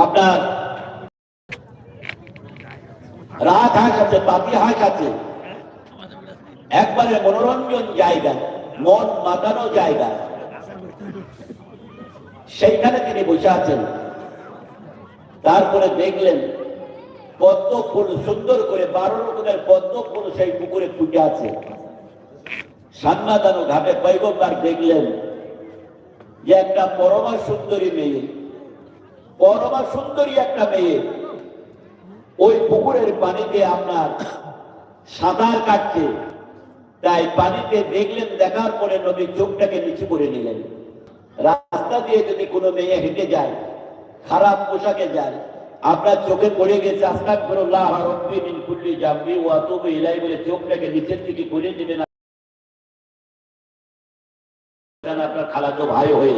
আপনার রাত হাঁস আছে পাতি হাঁস আছে একবারে মনোরঞ্জন জায়গা, মন মাতানো জায়গা। সেইখানে তিনি বসে আছেন। তারপরে দেখলেন পদ্ম ফুল সুন্দর করে, বারো রকমের পদ্ম ফুল সেই পুকুরে ফুটে আছে। সান্নাদানো ঘাটে পৈগম্বার দেখলেন যে একটা পরমা সুন্দরী মেয়ে পরমা সুন্দরী একটা মেয়ে। ওই পুকুরের পানিতে আপনার সাঁতার কাটছে। তাই পানিতে দেখলেন, দেখার পরে নবী চোখটাকে নিচু করে নিলেন। রাস্তা দিয়ে যদি কোনো মেয়ে হেঁটে যায়, খারাপ পোশাকে যায়, আপনার চোখে পড়ে গেছে আস্তাক করে রব্বি মিন কুল্লি জাম্বি ও আতুবু ইলাই বলে চোখটাকে নিচের দিকে করে নেবেন আপনার খালাতো ভাই হয়ে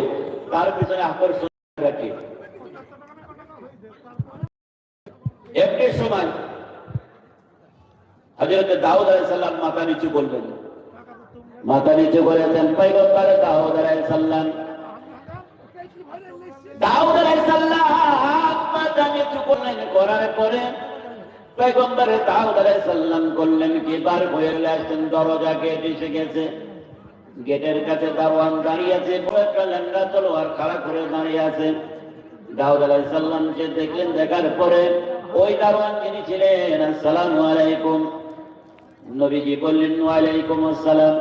তার পিছনে আকর্ষণ রাখে। এমনি সময় হজরত দাউদ আলাইসাল্লাম মাথা নিচু বলবেন মাথা নিচু করেছেন পৈগম্বর দাউদ আলাইসাল্লাম দাউদ আলাইসাল্লাম মাথা নিচু করলেন, করার পরে পৈগম্বরে দাউদ আলাইসাল্লাম করলেন কি? বার হয়ে আসছেন দরজা গেট এসে গেছে। গেটের কাছে দারোয়ান দাঁড়িয়ে আছে একটা ল্যান্ডা তলোয়ার খাড়া করে দাঁড়িয়ে আছে। দাউদ আলাইসাল্লামকে দেখলেন, দেখার পরে ওই দারোয়ান যিনি ছিলেন, আসসালামু আলাইকুম। নবীজি বললেন, ওয়ালাইকুম আসসালাম।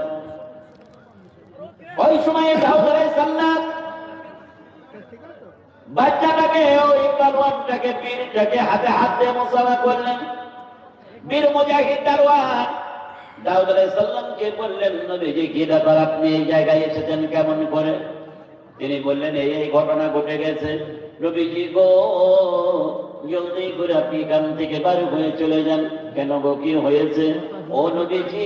ওই সময় দাউদ আলাইসাল্লাম বাচ্চাটাকে, ওই দারোয়ানটাকে, বীরটাকে হাতে হাত দিয়ে মোসাফা করলেন। বীর মুজাহিদ দারোয়ান দাউদ আলাইসাল্লামকে বললেন, নবীজি, কি ব্যাপার? আপনি এই জায়গায় এসেছেন কেমন করে? তিনি বললেন, এই এই ঘটনা ঘটে গেছে। নবীজি গো, জলদি করে আপনি এখান থেকে বার হয়ে চলে যান। কেন গো, কি হয়েছে? ও নবীজি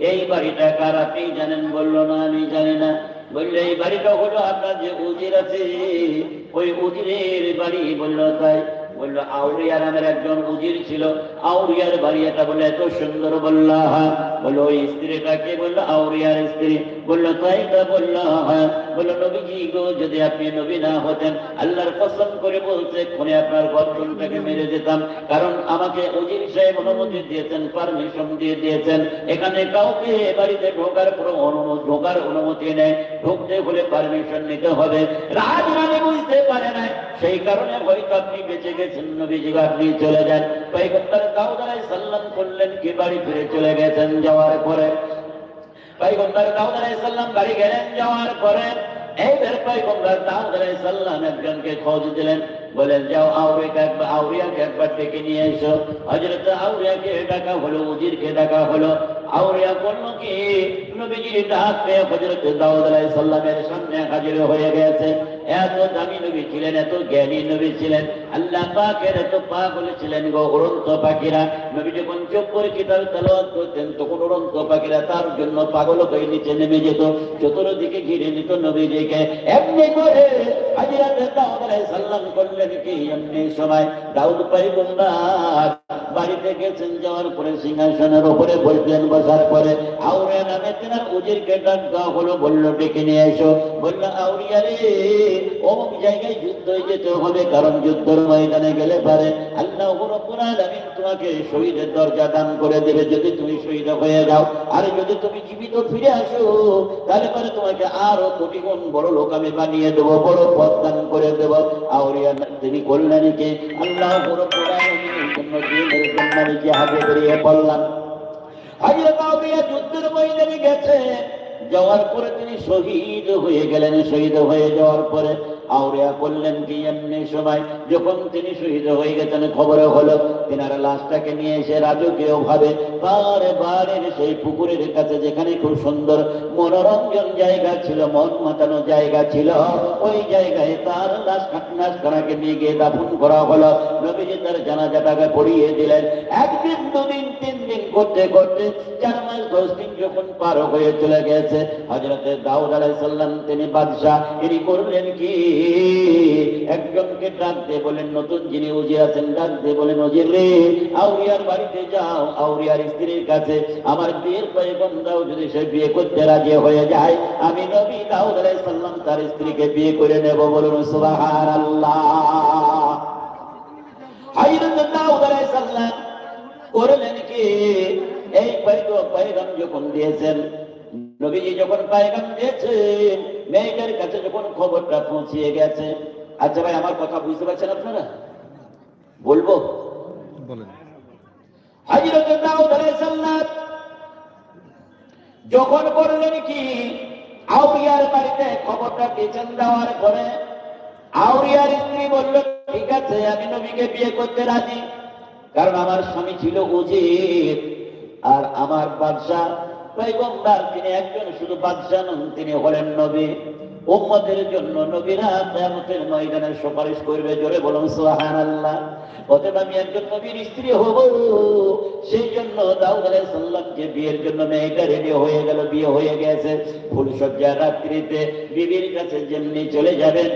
এই বাড়িটা কার আপনি জানেন? বলল, না, আমি জানি না। বলল, এই বাড়িটা হলো আপনার যে উজির আছে। ওই উজিরের বাড়ি বলল, তাই। বলল আউরিয়া নামের একজন উজির ছিল। আউরিয়ার বাড়ি এটা বলে এত সুন্দর বলল বলল ওই স্ত্রীটাকে বলল? আউরিয়ার স্ত্রী। বলল তাই তা বলল হ্যাঁ। বলল, নবীজি গো, যদি আপনি নবী না হতেন, আল্লাহর কসম করে বলছে কোনে আপনার গর্জনটাকে মেরে দিতাম। কারণ আমাকে উজির সাহেব অনুমতি দিয়েছেন, পারমিশন দিয়ে দিয়েছেন। এখানে কাউকে এ বাড়িতে ঢোকার কোনো অনুমতি ঢোকার অনুমতি নেই। ঢুকতে হলে পারমিশন নিতে হবে। রাজরানী বুঝতে পারে না সেই কারণে হয়তো আপনি বেঁচে গেছেন, নবীজি আপনি চলে যান। পৈগম্বর দাউদ আলাইহিস সালাম করলেন, কি বাড়ি ফিরে চলে গেছেন? যাওয়ার পরে পৈগম্বর দাউদ আলাইহিস সালাম বাড়ি গেলেন, যাওয়ার পরে এইবার পৈগম্বর দাউদ আলাইহিস একজনকে খোঁজ দিলেন, বলেন, যাও আউরিয়াকে আউরিয়াকে একবার ডেকে নিয়ে এসো। হজরত আউরিয়াকে ডাকা হলো উজিরকে ডাকা হলো। তার জন্য পাগল হয়ে নিচে নেমে যেত, চতুর্দিকে ঘিরে নিত নবীজিকে। এমনি করে করলেন কি? এমনি সময় দাউদ পয়গম্বর বাড়িতে গেছেন, যাওয়ার পরে সিংহাসনের উপরে বসলেন বসার পরে আউরিয়া নামে তেনার উজিরকে দেওয়া হলো বলল, ডেকে নিয়ে এসো। বলল, আউরিয়া রে, অমুক জায়গায় যুদ্ধ যেতে হবে, কারণ যুদ্ধের ময়দানে গেলে পারে। আল্লাহ রব্বুল আলামিন তোমাকে শহীদের দরজা দান করে দেবে, যদি তুমি শহীদ হয়ে যাও। আর যদি তুমি জীবিত ফিরে আসো, তাহলে পরে তোমাকে আরও কোটি গুণ বড় লোক আমি বানিয়ে দেবো, বড় পদ দান করে দেবো। আউরিয়া তিনি করলেন কি আল্লাহ রব্বুল আলামিনের জন্য দিনের জন্য আমি জিহাদে বেরিয়ে পড়লাম যুদ্ধের ময়দানে গেছে। যাওয়ার পরে তিনি শহীদ হয়ে গেলেন শহীদ হয়ে যাওয়ার পরে আউরিয়া করলেন কি এমনি সময়? যখন তিনি শহীদ হয়ে গেছেন, খবরে হলো, তিনার লাশটাকে নিয়ে এসে রাজকীয় ভাবে বারে বারের সেই পুকুরের কাছে যেখানে খুব সুন্দর মনোরঞ্জন জায়গা ছিল, মন মাতানো জায়গা ছিল, ওই জায়গায় তার লাশ লাশ খানাকে নিয়ে গিয়ে দাফন করা হলো। নবীজি তার জানাজাটাকে পড়িয়ে দিলেন। একদিন, দুদিন, তিন দিন করতে করতে চার মাস, দশ দিন যখন পার হয়ে চলে গেছে হজরতে দাউদ আলাইসাল্লাম তিনি বাদশাহ তিনি করলেন কি? একজনকে ডাক দিয়ে বলেন, নতুন যিনি উজি আছেন, ডাক দিয়ে বলেন উজির রে আউরিয়ার বাড়িতে যাও আউরিয়ার স্ত্রীর কাছে। আমার বিয়ের পয়গম দাও যদি সে বিয়ে করতে রাজি হয়ে যায়, আমি নবী দাউদ আলাইসাল্লাম তার স্ত্রীকে বিয়ে করে নেব বলুন সুবাহ আল্লাহ দাউদ আলাইহিস করলেন কি? এই পয়গো পয়গাম যখন দিয়েছেন নবীজি যখন পয়গাম দিয়েছেন মেয়েটার কাছে যখন খবরটা পৌঁছিয়ে গেছে আচ্ছা ভাই আমার কথা বুঝতে পারছেন আপনারা? বলব? যখন করলেন কি আউরিয়ার বাড়িতে খবরটা পেছন দেওয়ার পরে আউরিয়ার স্ত্রী বলল ঠিক আছে আমি নবীকে বিয়ে করতে রাজি। কারণ আমার স্বামী ছিল উজির আর আমার বাদশাহ পয়গম্বর তিনি একজন শুধু বাদশাহ নন তিনি হলেন নবী। উম্মতের জন্য নবীরা কিয়ামতের ময়দানে সুপারিশ করবে, জোরে বলুন, সুবহানাল্লাহ। অতএব আমি একজন নবীর স্ত্রী হব, সেই জন্য দাউদ আলাইহিস সালামকে বিয়ের জন্য মেয়েটা রেডি হয়ে গেল, বিয়ে হয়ে গেছে। ফুলসজ্জা রাত্রিতে বিবির কাছে যেমনি চলে যাবেন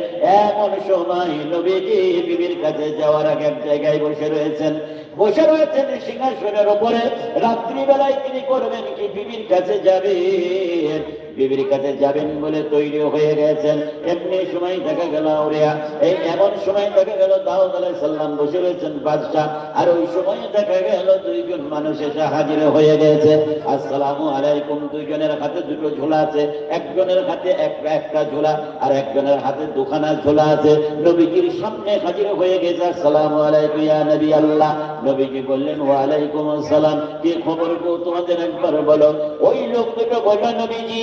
এমন সময় নবীজি বিবির কাছে যাওয়ার আগে এক জায়গায় বসে রয়েছেন। বসে রয়েছেন সিংহাসনের ওপরে রাত্রিবেলায় তিনি করবেন কি? বিবির কাছে যাবেন। বিবির কাছে যাবেন বলে তৈরি হয়ে গেছেন। এমনি সময় দেখা গেল ওরিয়া এই এমন সময় দেখা গেল দাউদ আলাইহিস সালাম বসে রয়েছেন বাদশাহ। আর ওই সময় দেখা গেল দুইজন মানুষ এসে হাজির হয়ে গেছে। আসসালামু আলাইকুম, দুইজনের হাতে দুটো ঝোলা আছে। একজনের হাতে এক একটা ঝোলা আর একজনের হাতে দুখানা ঝোলা আছে। নবীজির সামনে হাজির হয়ে গেছে। আসসালামু আলাইকুম ইয়া নবী আল্লাহ। নবীজি বললেন ওয়া আলাইকুম আসসালাম। কি খবর গো তোমাদের একবার বলো। ওই লোক দুটো বলল, নবীজি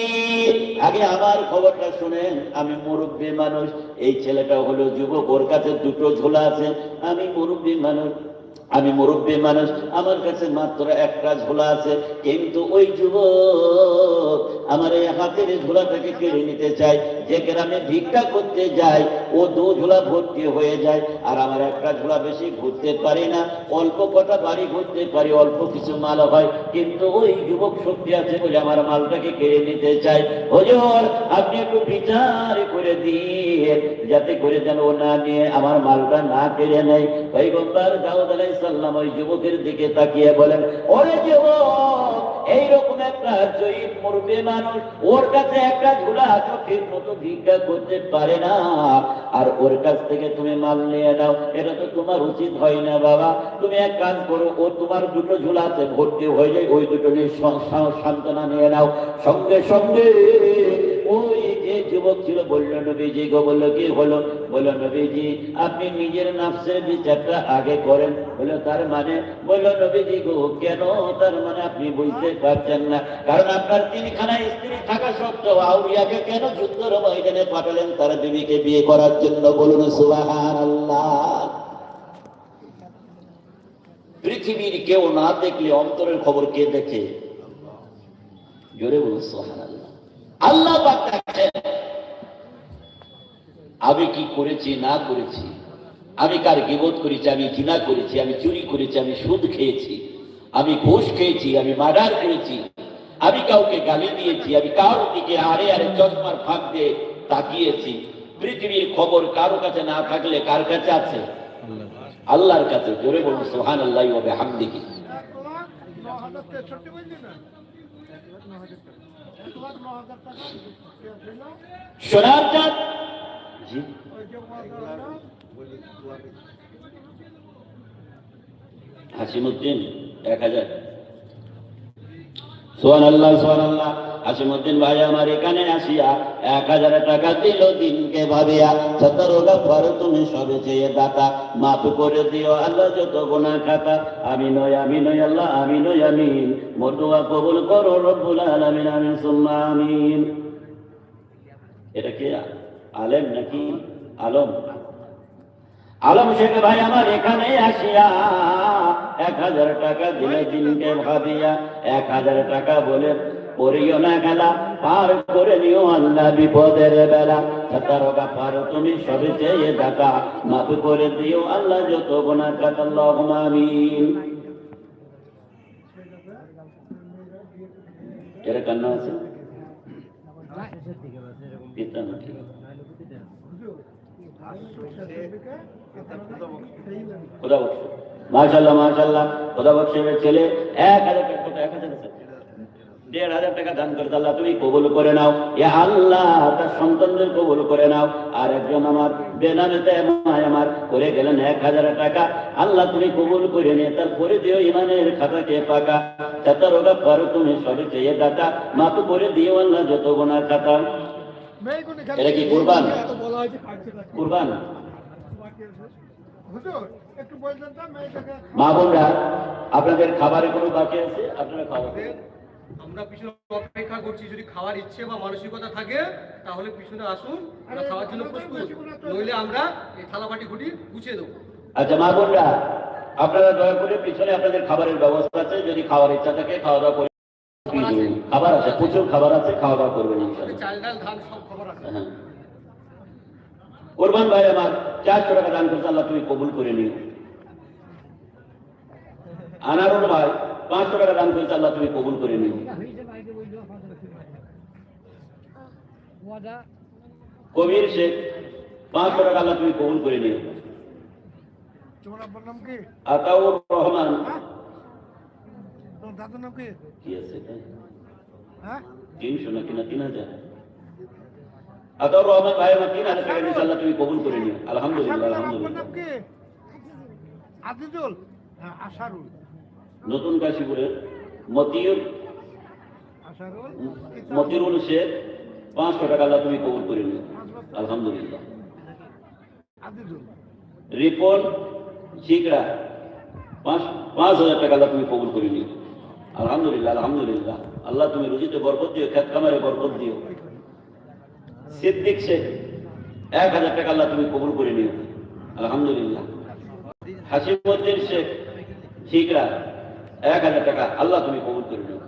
আগে আমার খবরটা শুনেন, আমি মুরব্বী মানুষ, এই ছেলেটা হলো যুবক, ওর কাছে দুটো ঝোলা আছে, আমি মুরব্বী মানুষ। আমি মুরব্বী মানুষ, আমার কাছে মাত্র একটা ঝোলা আছে, কিন্তু ওই যুবক আমার এই হাতের ঝোলাটাকে কেড়ে নিতে চায়। যে গ্রামে ভিক্ষা করতে যায়, ও দু ঝোলা ভর্তি হয়ে যায়, আর আমার একটা ঝোলা বেশি ঘুরতে পারি না। অল্প কটা বাড়ি ঘুরতে পারি, অল্প কিছু মাল হয়, কিন্তু ওই যুবক শক্তি আছে বলে আমার মালটাকে কেড়ে নিতে চায়। ওজোর আপনি একটু বিচার করে দিয়ে যাতে করে যেন ও না নিয়ে আমার মালটা না কেড়ে নেয়। পৈগম্বর দাউদ আলাইহিস সালাম ওই যুবকের দিকে তাকিয়ে বলেন, ওরে যুবক, এইরকম একটা জয়ীব মুরবে মানুষ ওর কাছে একটা ঝুলা চোখের মতো ভিক্ষা করতে পারে না। আর ওর কাছ থেকে তুমি মাল নিয়ে নাও, এটা তো তোমার উচিত হয় না বাবা। তুমি এক কাজ করো, ও তোমার দুটো ঝুলাতে ভর্তি হয়ে যায়, ওই দুটো নিয়ে সান্ত্বনা নিয়ে নাও। সঙ্গে সঙ্গে যুবক ছিল, বলল, নবীজি গো, বলল, কি হলো? বলল, নবীজি, আপনি নিজের নাফসের বিচারটা আগে করেন। বলল, তার মানে? বলল, নবীজি গো, কেন? তার মানে আপনি বুঝতে পারছেন না। কারণ আপনার তিনখানা স্ত্রী থাকা সত্ত্বেও আউরিয়াকে কেন যুদ্ধের ময়দানে পাঠালেন? তার বিবিকে বিয়ে করার জন্য বলুন সুবাহান আল্লাহ পৃথিবীর কেউ না দেখলে অন্তরের খবর কে দেখে? জোরে বলুন সুবাহান আল্লাহ আল্লাহ দেখেন। আমি কি করেছি, না করেছি? আমি কার গিবোধ করেছি, আমি জিনা করেছি, আমি চুরি করেছি, আমি সুদ খেয়েছি, আমি ঘুষ খেয়েছি, আমি মার্ডার করেছি, আমি কাউকে গালি দিয়েছি, আমি কারোর দিকে আরে আরে চশমার ফাঁক দিয়ে তাকিয়েছি। পৃথিবীর খবর কারও কাছে না থাকলে কার কাছে আছে? আল্লাহর কাছে। জোরে বলুন সোহান আল্লাহ হবে হামদিকে সোনার চাঁদ জি হাসিমুদ্দিন এক হাজার। সোহান আল্লাহ সোহান আল্লাহ। হাসিমুদ্দিন ভাই, আমার এখানে আসিয়া এক হাজার টাকা দিল দিনকে ভাবিয়া, সতেরো গাফার তুমি সবে চেয়ে দাতা, মাফ করে দিও আল্লাহ যত গোনা খাতা আমি নয় আমি নয় আল্লাহ আমি নয় আমিন মতুয়া কবুল করো রব্বুল আলামিন, আমিন, সুম্মা এটা কি, আলেম নাকি আলম? আলম শেখ ভাই, আমার এখানে আসিয়া এক হাজার টাকা দিলে দিনকে ভাবিয়া, এক হাজার টাকা বলে করিও না খেলা, পার করে নিও আল্লাহ বিপদের বেলা। সতারোকা পার, তুমি সবে চেয়ে টাকা মাফ করে দিও আল্লাহ যত গোনা খাতা আল্লাহ আমিন। এরা মাশাল্লাহ মাশাল্লাহ খোদা বকশের ছেলে এক হাজার এক হাজার? দেড় হাজার টাকা দান করে আল্লাহ, তুমি কবুল করে নাও। এ আল্লাহ, তার সন্তানদের কবুল করে নাও। আর একজন আমার বেনামেতে আমার করে গেলেন এক হাজার টাকা। আল্লাহ, তুমি কবুল করে নিয়ে তারপরে দিও ইমানের খাতাকে পাকা। চাতার ওটা পারো তুমি সবে চেয়ে দাতা। মাপ করে দিও আল্লাহ যত গোনার খাতা। এটা কি কুরবান? কুরবান? তো মা বোনরা, আপনাদের খাবারে কোনো বাকি আছে? আপনারা খাওয়া আমরা পিছনে অপেক্ষা করছি যদি খাওয়ার ইচ্ছে বা মানসিকতা থাকে তাহলে পিছনে আসুন আমরা খাওয়ার জন্য প্রস্তুত। নইলে আমরা এই থালাবাটি ঘুটি গুছিয়ে দেবো। আচ্ছা মা বোনরা আপনারা দয়া করে পিছনে আপনাদের খাবারের ব্যবস্থা আছে যদি খাওয়ার ইচ্ছা থাকে খাওয়া দাওয়া করে খাবার আছে? প্রচুর খাবার আছে খাওয়া দাওয়া করবেন ইনশাআল্লাহ। চাল ডাল ধান সব খবর আছে হ্যাঁ। কোরবান ভাই আমার চারশো টাকা দান করতে আল্লাহ তুমি কবুল করে নিও। আনারুল ভাই পাঁচশো টাকা দান করতে আল্লাহ তুমি কবুল করে নিও। কবির শেখ পাঁচশো টাকা আল্লাহ তুমি কবুল করে নিও। আতাউর রহমান। হ্যাঁ? কি? আছে? হ্যাঁ? তিনশো নাকি না তিন হাজার? আতাউর রহমান ভাই আমার তিন হাজার টাকা আল্লাহ তুমি কবুল করে নিও। আলহামদুলিল্লাহ আব্বার আলহামদুলিল্লাহ। নাম আজিজুল? হ্যাঁ আশারুল। নতুন কাশীপুরে মতিউর মতিরুল শেখ, পাঁচশো টাকা আল্লাহ তুমি কবুল করে নিও। আলহামদুলিল্লাহ। রিপন শিকরা পাঁচ পাঁচ হাজার টাকা আল্লাহ তুমি কবুল করে নিও। আলহামদুলিল্লাহ আলহামদুলিল্লাহ। আল্লাহ তুমি রুজিতে বরকত দিও খেত কামারে বরকত দিও। সিদ্দিক শেখ, এক হাজার টাকা আল্লাহ তুমি কবুল করে নিও। আলহামদুলিল্লাহ। হাসিমুদ্দিন শেখ শিকরা এক হাজার টাকা আল্লাহ তুমি কবুল করে নিও।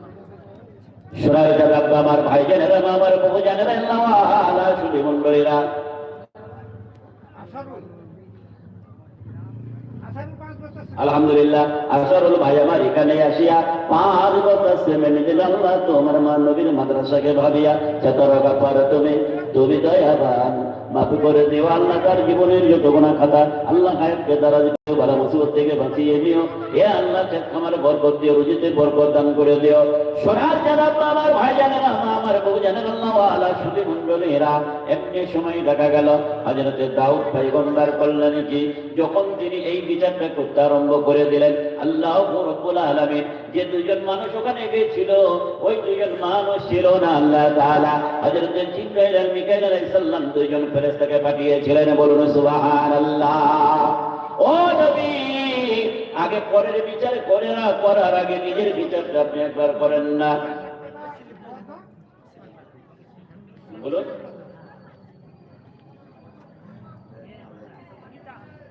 সোনার দাদা আমার ভাই জানেরা আমার বহু জানেরা আল্লাহ মন্ডলীরা। পাঁচ আলহামদুলিল্লাহ আসারুল ভাই আমার এখানে আসিয়া পাঁচ বছর সেমেন্ট দিলাম আল্লাহ তোমার মা নবীর মাদ্রাসাকে ভাবিয়া চেতরকা পর তুমি তুমি দয়াবান মাফ করে দিও আল্লাহ তার জীবনের যত গোনা খাতা আল্লাহ দ্বারা ভালো মুসিবত থেকে বাঁচিয়ে এ আল্লাহ খামারে বরকত দিও, রুজিতে বরকত দান করে দিও। সোনার আমার ভাই জানে না আমার বউ জানে আল্লাহ শুধু মন্ডলীরা এমনি সময় দেখা গেল। হাজরতে দাউদ পয়গম্বর করলেন কি, যখন তিনি এই বিচারটা করতে আরম্ভ করে দিলেন, আল্লাহ রব্বুল আলামিন যে দুজন মানুষ ওখানে গিয়েছিল, ওই দুজন মানুষ ছিল না আল্লাহ তাআলা। হযরত জিবরাইল মিকাইল আলাইহিস সালাম দুইজন ফেরেশতাকে পাঠিয়েছিলেন, বলুন সুবহানাল্লাহ। ও নবী, আগে পরের বিচার করে না, করার আগে নিজের বিচারটা আপনি একবার করেন না। বলুন।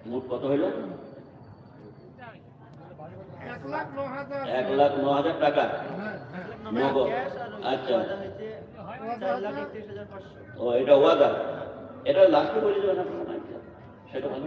মোট কত হইল? এক লাখ ন হাজার টাকা। নগদ। আচ্ছা। ও, এটা ওয়াদা। এটা লাস্টে বলে দেবেন আপনার। সেটা ভালো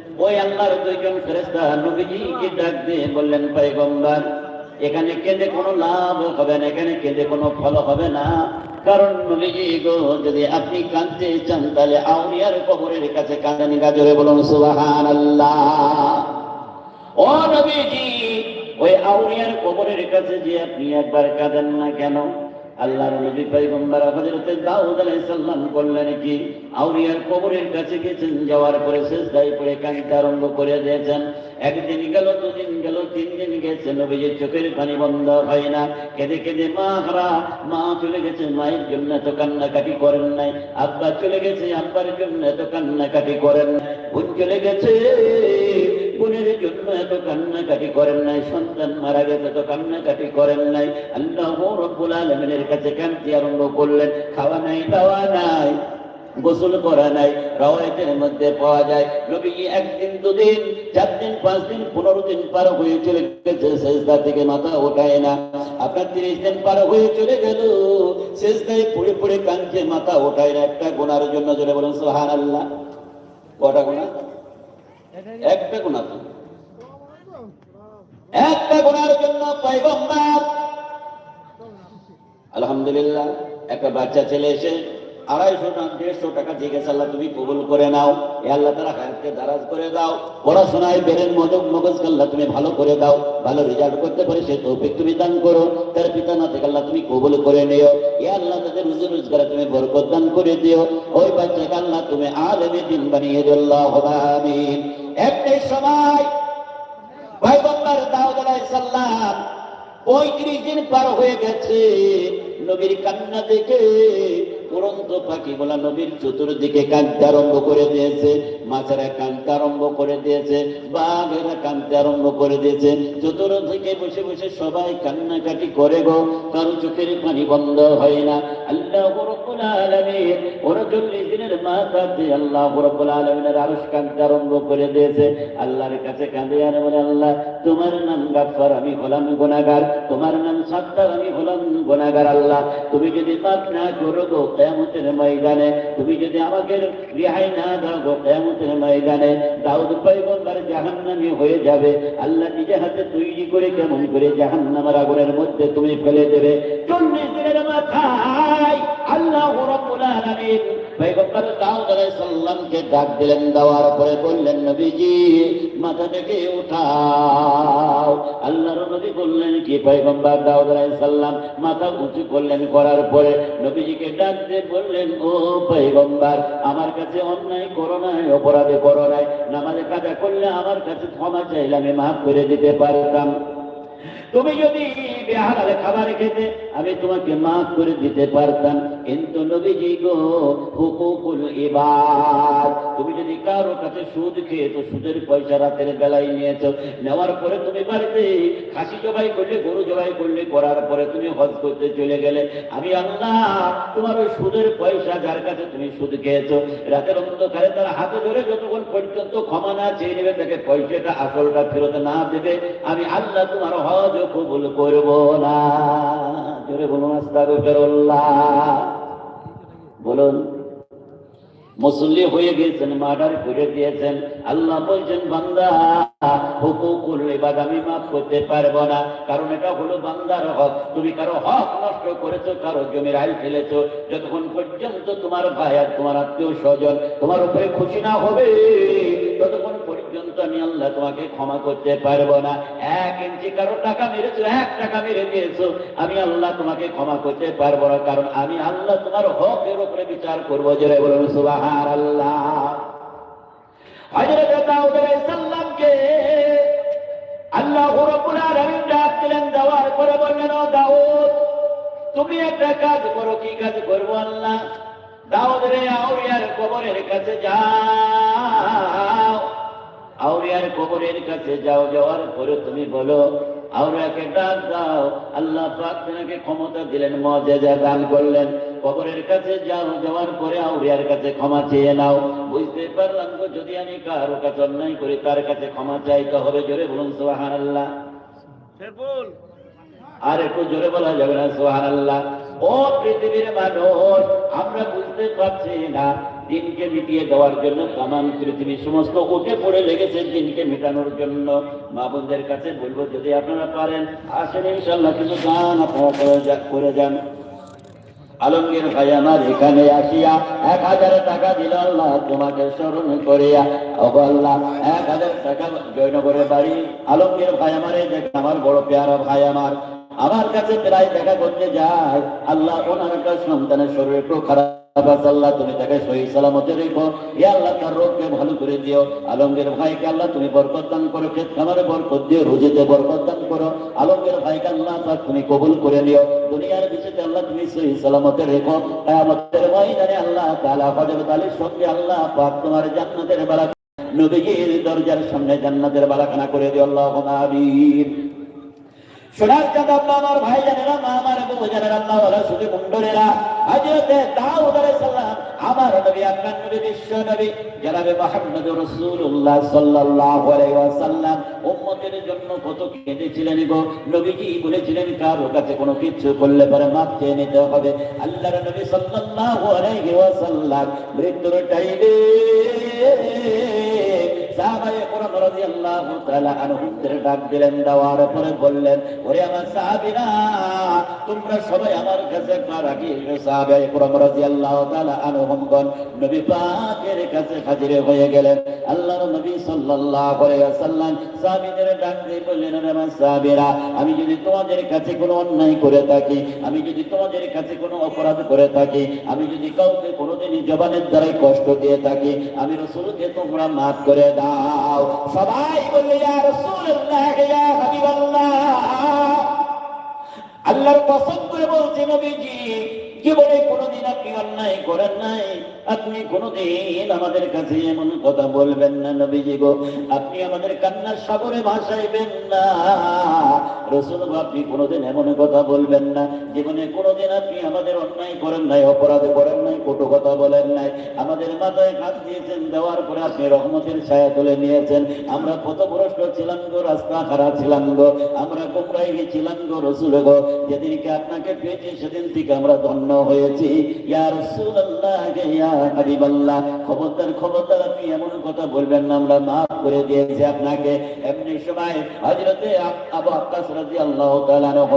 ওই আল্লাহর দুইজন ফেরেস্তা নবীজিকে ডাক দিয়ে বললেন, পয়গম্বর, এখানে কেঁদে কোনো লাভ হবে না, এখানে কেঁদে কোনো ফল হবে না। কারণ নবীজি গো, যদি আপনি কাঁদতে চান, তাহলে আউলিয়ার কবরের কাছে কাঁদানি, গাজরে বলুন সুবাহান আল্লাহ ও নবীজি, ওই আউলিয়ার কবরের কাছে যে আপনি একবার কাঁদেন না কেন? আল্লাহর নবী পয়গম্বর হযরত দাউদ আলাইহিস সালাম করলেন কি? আউলিয়ার কবরের কাছে গেছেন, যাওয়ার পরে সিজদায় পড়ে কাঁদতে আরম্ভ করে দিয়েছেন। একদিন গেল, দুদিন গেল, তিন দিন গেছে, নবীজির চোখের পানি বন্ধ হয় না। কেঁদে কেঁদে মা হারা মা চলে গেছে, মায়ের জন্য এত কান্নাকাটি করেন নাই। আব্বা চলে গেছে, আব্বার জন্য এত কান্নাকাটি করেন নাই। চলে গেছে বোনের জন্য এত কান্নাকাটি করেন নাই, সন্তান মারা গেছে এত কান্নাকাটি করেন নাই। আল্লাহ রব্বুল আলমিনের কাছে কান্তি আরম্ভ করলেন, খাওয়া নাই দাওয়া নাই, গোসল করা নাই, রাওয়ায়তের মধ্যে পাওয়া যায়। নবী একদিন, দুদিন, চার দিন, পাঁচ দিন, পনেরো দিন পার হয়ে চলে গেছে, সেজদা থেকে মাথা ওঠায় না। আপনার তিরিশ দিন পার হয়ে চলে গেল শেষদায় পড়ে পড়ে কাঁদছে মাথা ওঠায় না। একটা গোনার জন্য জোরে বলুন সোহান আল্লাহ কটা গোনা একটা একটা গোনার জন্য পয়গম্বর। আলহামদুলিল্লাহ, একটা বাচ্চা ছেলে এসে আড়াইশো দেড়শো টাকা গেছে আল্লাহ তুমি কবুল করে নাও, এ আল্লাহ তারা হায়াতকে দারাজ করে দাও, পড়াশোনায় বেরেন মজক মগজকে আল্লাহ তুমি ভালো করে দাও, ভালো রেজাল্ট করতে পারে, সে তৌফিক তুমি দান করো, তার পিতা না থেকে আল্লাহ তুমি কবুল করে নিও, এ আল্লাহ তাদের রুজি রোজগারে তুমি বরকত দান করে দিও, ওই বাচ্চাকে আল্লাহ তুমি আলেমে দিন বানিয়ে দিও আল্লাহ আমিন। একটাই সময় দাও দাউদ সাল্লাম ওই পঁয়ত্রিশ দিন পার হয়ে গেছে। নবীর কান্না দেখে উড়ন্ত পাখি বলা নবীর চতুর্দিকে কাঁদতে আরম্ভ করে দিয়েছে মাছেরা কাঁদতে আরম্ভ করে দিয়েছে, বাঘেরা কাঁদতে আরম্ভ করে দিয়েছে। চতুর্দিকে বসে বসে সবাই কান্নাকাটি করে গো, কারও চোখের পানি বন্ধ হয় না। আল্লাহ রব্বুল আলামিন ওরা চল্লিশ দিনের মাথা দিয়ে আল্লাহ রব্বুল আলামিনের আরশ কাঁদতে আরম্ভ করে দিয়েছে। আল্লাহর কাছে কাঁদে আর বলে, আল্লাহ, তোমার নাম গাফফার, আমি হলাম গুনাহগার। তোমার নাম সাত্তার আমি হলাম গুনাহগার আল্লাহ। তুমি যদি মাফ না করো গো কিয়ামতের ময়দানে, তুমি যদি আমাকে রেহাই না দাও গো কিয়ামতের ময়দানে, দাউদ পয়গম্বর জাহান্নামি হয়ে যাবে। আল্লাহ নিজে হাতে তৈরি করে কেমন করে জাহান্নামের আগুনের মধ্যে তুমি ফেলে দেবে। চল্লিশ দিনের মাথায় আল্লাহ পয়গম্বর দাউদ আলাইহিস সালামকে ডাক দিলেন, দেওয়ার পরে বললেন, নবীজি, মাথা থেকে উঠাও। আল্লাহর নবী বললেন, কি পয়গম্বর দাউদ আলাইহিস সালাম, মাথা উঁচু করলেন, করার পরে নবীজিকে ডাক দিয়ে বললেন, ও পয়গম্বর, আমার কাছে অন্যায় করো নাই, অপরাধে করো নাই, নামাজে কাজা করলে আমার কাছে ক্ষমা চাইলে আমি মাফ করে দিতে পারতাম। তুমি যদি বেহালালে খাবার খেতে, আমি তোমাকে মাফ করে দিতে পারতাম। কিন্তু নবীজি গো, হুকুকুল ইবাদ, তুমি যদি কারও কাছে সুদ খেয়ে তো সুদের পয়সা রাতের বেলায় নিয়েছো, নেওয়ার পরে তুমি বাড়িতে খাসি জবাই করলে, গরু জবাই করলে, করার পরে তুমি হজ করতে চলে গেলে, আমি আল্লাহ তোমার ওই সুদের পয়সা যার কাছে তুমি সুদ খেয়েছো, রাতের অন্ধকারে তার হাতে ধরে যতক্ষণ পর্যন্ত ক্ষমা না চেয়ে নেবে, তাকে পয়সাটা, আসলটা ফেরত না দেবে, আমি আল্লাহ তোমার হজ কবুল করব না। জোরে বলুন বলুন, মুসল্লি হয়ে গেছেন মার্ডার করে দিয়েছেন। আল্লাহ বলছেন, বান্দা হুকুকুল ইবাদ আমি মাফ করতে পারব না। কারণ এটা হলো বান্দার হক। তুমি কারও হক নষ্ট করেছ, কারও জমির আইল ফেলেছো। যতক্ষণ পর্যন্ত তোমার ভাই আর তোমার আত্মীয় স্বজন তোমার উপরে খুশি না হবে ততক্ষণ পর্যন্ত আমি আল্লাহ তোমাকে ক্ষমা করতে পারব না, এক ইঞ্চি কারও টাকা মেরেছো, এক টাকা মেরে দিয়েছ, আমি আল্লাহ তোমাকে ক্ষমা করতে পারব না, কারণ আমি আল্লাহ তোমার হকের উপরে বিচার করব, জেরে বলুন সুবাহার আল্লাহ হযরত দাউদ আল্লাহ দেওয়ার পরে বললেন দাউদ, তুমি একটা কাজ করো, কি কাজ করব আল্লাহ? দাউদ রে আউরিয়ার কবরের কাছে যাও। আউরিয়ার কবরের কাছে যাও যাওয়ার পরে তুমি বলো আউরিয়াকে ডাক দাও। আল্লাহ তোমাকে ক্ষমতা দিলেন মজেজা দান করলেন। কবরের কাছে যাও যাওয়ার পরে আউরিয়ার কাছে ক্ষমা চেয়ে নাও। বুঝতে পারলাম গো যদি আমি কারও কাছে অন্যায় করি তার কাছে ক্ষমা চাইতে হবে জোরে বলুন সোহান আল্লাহ আর একটু জোরে বলা যাবে না সোহান আল্লাহ ও পৃথিবীর মানুষ, আমরা বুঝতে পারছি না। দিনকে মিটিয়ে দেওয়ার জন্য তামাম পৃথিবীর সমস্ত উঠে পড়ে লেগেছে দিনকে মেটানোর জন্য। মা বোনদের কাছে বলব, যদি আপনারা পারেন, আসেন ইনশাল্লাহ কিছু গান আপনারা করে যান। আলমগীর ভাই, আমার এখানে আসিয়া এক হাজার টাকা দিল আল্লাহ, তোমাকে স্মরণ করিয়া। ও এক হাজার টাকা জয়নগরের বাড়ি। আলমগীর ভাই, আমার আমার বড় পেয়ারা ভাই আমার আমার কাছে প্রায় দেখা করতে যায় আল্লাহ ওনার একটা সন্তানের শরীর একটু খারাপ আল্লাহ তুমি তাকে আল্লাহ করে দিও। আলমগীর আল্লাহ তুমি করো। আলমগীর ভাইকে আল্লাহ তুমি কবুল করে আল্লাহ তুমি রেখো। আল্লাহ সঙ্গে আল্লাহ তোমার জান্নাতের বালা দরজার সামনে বালাখানা করে দিও। আমিন। চাঁদ আব্বা আমার ভাই জানেরা মা আমার বউ জানেরা আল্লাহ ওরা শুধু মুন্ডরেরা। হজরতে দাউদ আলাইহিস সালাম, আমার নবী, আপনার নবী, বিশ্ব নবী, জনাবে মুহাম্মদ রাসূলুল্লাহ সাল্লাল্লাহু আলাইহি ওয়াসাল্লাম জন্য কত কেঁদেছিলেন গো? নবীজি বলেছিলেন, কারও কাছে কোনো কিছু করলে পরে মাপ নিতে হবে। আল্লাহর নবী সাল্লাল্লাহু আলাইহি ওয়াসাল্লাম, মৃত্যুর টাইমে ডাক দিলেন, দেওয়ার পরে বললেন, ওরে আমার তোমরা সবাই আমার কাছে আমি যদি তোমাদের কাছে কোনো অন্যায় করে থাকি, আমি যদি তোমাদের কাছে কোনো অপরাধ করে থাকি, আমি যদি কাউকে কোনোদিনই জবানের দ্বারাই কষ্ট দিয়ে থাকি, আমি রসুলকে তোমরা মাফ করে দাও। সবাই বললে ইয়া রাসূলুল্লাহ ইয়া হাবিবাল্লাহ। আল্লাহর পছন্দ করে বলছে নবীজি জীবনে কোনোদিন আপনি অন্যায় করেন নাই। আপনি কোনোদিন আমাদের কাছে এমন কথা বলবেন না নবীজি গো। আপনি আমাদের কান্নার সাগরে ভাসাইবেন না। রসুল আপনি কোনোদিন এমন কথা বলবেন না। জীবনে কোনোদিন আপনি আমাদের অন্যায় করেন নাই, অপরাধ করেন নাই, কটু কথা বলেন নাই। আমাদের মাথায় হাত দিয়েছেন, দেওয়ার পরে আপনি রহমতের ছায়া তুলে নিয়েছেন। আমরা পথভ্রষ্ট ছিলাম গো, রাস্তা খারাপ ছিলাম গো। আমরা গোমরাই ছিলাম গো রসুল গো। যেদিনকে আপনাকে পেয়েছি, সেদিন থেকে আমরা ধন্য হয়েছি। ইয়ার রাসূলুল্লাহ ইয়া হাবিবাল্লাহ খবরদার আপনি এমন কথা বলবেন না, আমরা মাফ করে দিয়েছি আপনাকে। এমনি সময় হজরতে আবু আকাশ রাজি আল্লাহ আনহু